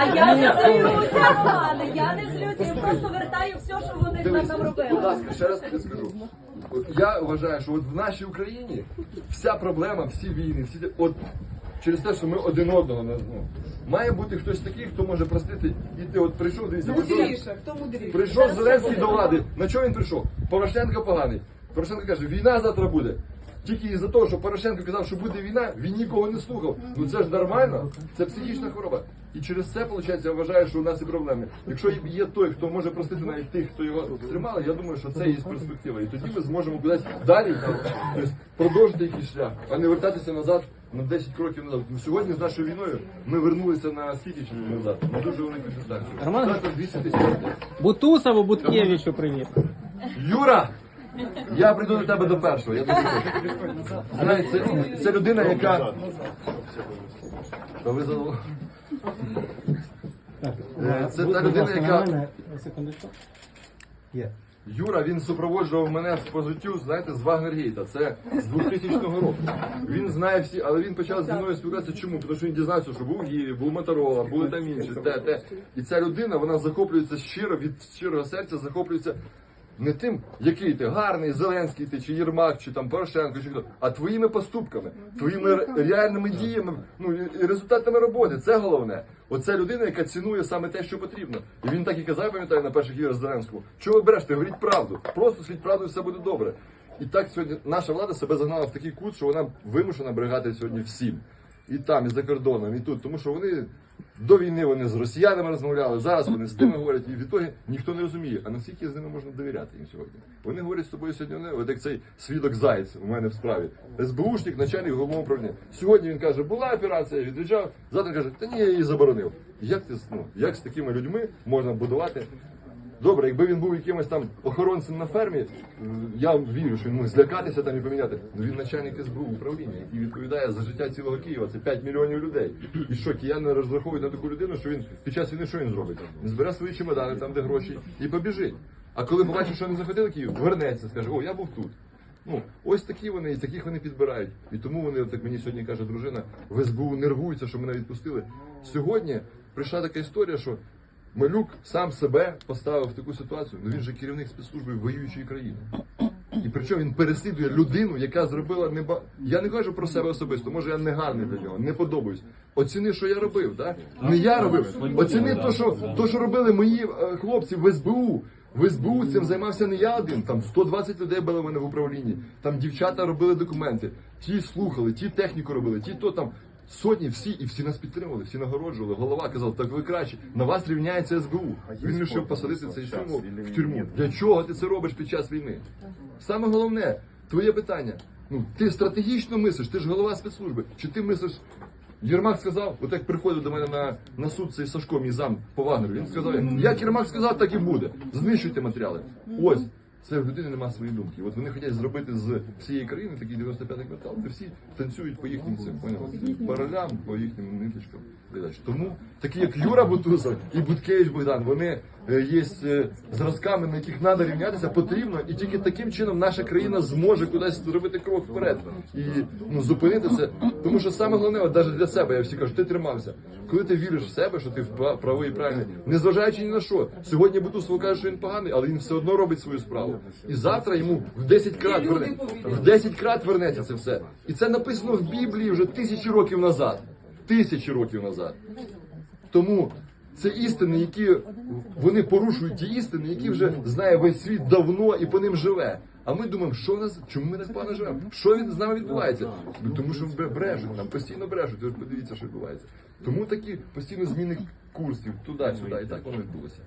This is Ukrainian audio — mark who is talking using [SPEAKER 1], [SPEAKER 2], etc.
[SPEAKER 1] А я не злюся, пане, я не злюся, я просто вертаю все, що вони
[SPEAKER 2] Дивись,
[SPEAKER 1] нам
[SPEAKER 2] будь
[SPEAKER 1] робили.
[SPEAKER 2] ласка, ще раз тобі скажу. От Я вважаю, що от в нашій Україні вся проблема, всі війни, всі от через те, що ми один одного не ну, має бути хтось такий, хто може простити. І ти от прийшов, дивіться,
[SPEAKER 3] Мудріше, хто мудріше?
[SPEAKER 2] прийшов Зеленський до влади. На чого він прийшов? Порошенко поганий. Порошенко каже, війна завтра буде. Тільки із-за того, що Порошенко казав, що буде війна, він нікого не слухав. Ну це ж нормально, це психічна хвороба. І через це, виходить, я вважаю, що у нас і проблеми. Якщо є той, хто може простити навіть тих, хто його тримали, я думаю, що це є перспектива. І тоді ми зможемо кудись далі тобто, продовжити якийсь шлях, а не вертатися назад на 10 кроків назад. Ну, Сьогодні з нашою війною ми вернулися на скільки назад? На дуже велику дистанцію.
[SPEAKER 4] Роман?
[SPEAKER 2] Також 200 тисяч. років.
[SPEAKER 4] Бутусову Буткевичу привіт.
[SPEAKER 2] Юра! Я прийду до тебе до першого. Я тобі кажу. Знаєш, це, це людина, яка. Та ви задов- Е, Це та людина, яка.
[SPEAKER 4] Секундочку. Є.
[SPEAKER 2] Юра, він супроводжував мене по життю, знаєте, з Вагнергейта. Це з 2000 року. Він знає всі, але він почав зі мною спілкуватися. Чому? Тому що він дізнався, що був Гіві, був Моторола, були там інші, те, те. І ця людина, вона захоплюється щиро, від щирого серця захоплюється не тим, який ти гарний, Зеленський ти, чи Єрмак, чи там Порошенко, чи хто, а твоїми поступками, твоїми реальними діями, ну і результатами роботи. Це головне. Оце людина, яка цінує саме те, що потрібно. І він так і казав, пам'ятаю, на перших іграх Зеленського. Чого ви берете? Говоріть правду. Просто слідь правду, і все буде добре. І так сьогодні наша влада себе загнала в такий кут, що вона вимушена бригати сьогодні всім. І там, і за кордоном, і тут. Тому що вони до війни вони з росіянами розмовляли, зараз вони з тими говорять, і відтоді ніхто не розуміє, а наскільки з ними можна довіряти їм сьогодні. Вони говорять з тобою сьогодні, вони, от як цей свідок Заєць у мене в справі. СБУшник, начальник головного управління. Сьогодні він каже, була операція, від'їжджав, завтра каже, та ні, я її заборонив. Як ти ну, як з такими людьми можна будувати? Добре, якби він був якимось там охоронцем на фермі, я вірю, що він мог злякатися там і поміняти. Ну він начальник СБУ управління, який відповідає за життя цілого Києва. Це 5 мільйонів людей. І що кияни розраховують на таку людину, що він під час війни що він зробить? Він збере свої чемодани, там де гроші, і побіжить. А коли побачить, що не захотіли Київ, вернеться, скаже, о, я був тут. Ну, ось такі вони, і таких вони підбирають. І тому вони, от як мені сьогодні каже дружина, в СБУ нервуються, що мене відпустили. Сьогодні прийшла така історія, що Малюк сам себе поставив в таку ситуацію. Ну він же керівник спецслужби воюючої країни. І причому він переслідує людину, яка зробила неба. Я не кажу про себе особисто, може я не гарний для нього, не подобаюсь. Оціни, що я робив, так? Не я робив. Оціни то, що, то, що робили мої е, хлопці в СБУ. В СБУ цим займався не я один, там 120 людей було в мене в управлінні. Там дівчата робили документи, ті слухали, ті техніку робили, ті то там. Сотні всі і всі нас підтримували, всі нагороджували. Голова казав, так ви краще. На вас рівняється СБУ. Він вирішив посадити цей сумок в тюрму. Для чого ти це робиш під час війни? Саме головне, твоє питання. Ну ти стратегічно мислиш, ти ж голова спецслужби. Чи ти мислиш? Єрмак сказав, от як приходив до мене на, на суд цей Сашко, мій зам по Вагнеру, він сказав, як Єрмак сказав, так і буде. Знищуйте матеріали. Ось. Це в людини немає своєї думки. От вони хочуть зробити з всієї країни такий 95-й квартал, де всі танцюють по їхнім цим паралям, по їхнім ниточкам. Тому такі, як Юра Бутусов і Буткевич Богдан, вони є е, зразками, на яких треба рівнятися, потрібно, і тільки таким чином наша країна зможе кудись зробити крок вперед і ну, зупинити це. Тому що саме головне, от навіть для себе, я всі кажу, ти тримався. Коли ти віриш в себе, що ти правий і правильний, незважаючи ні на що. Сьогодні Бутусов каже, що він поганий, але він все одно робить свою справу. І завтра йому в 10 крат верне, в 10 крат вернеться це все. І це написано в Біблії вже тисячі років назад. Тисячі років назад. Тому це істини, які вони порушують ті істини, які вже знає весь світ давно і по ним живе. А ми думаємо, що нас, чому ми не пана живемо? Що він з нами відбувається? Ну, Тому що брежуть, нам постійно брежуть. Ви ж подивіться, що відбувається. Тому такі постійно зміни курсів туди-сюди. І так воно відбулося.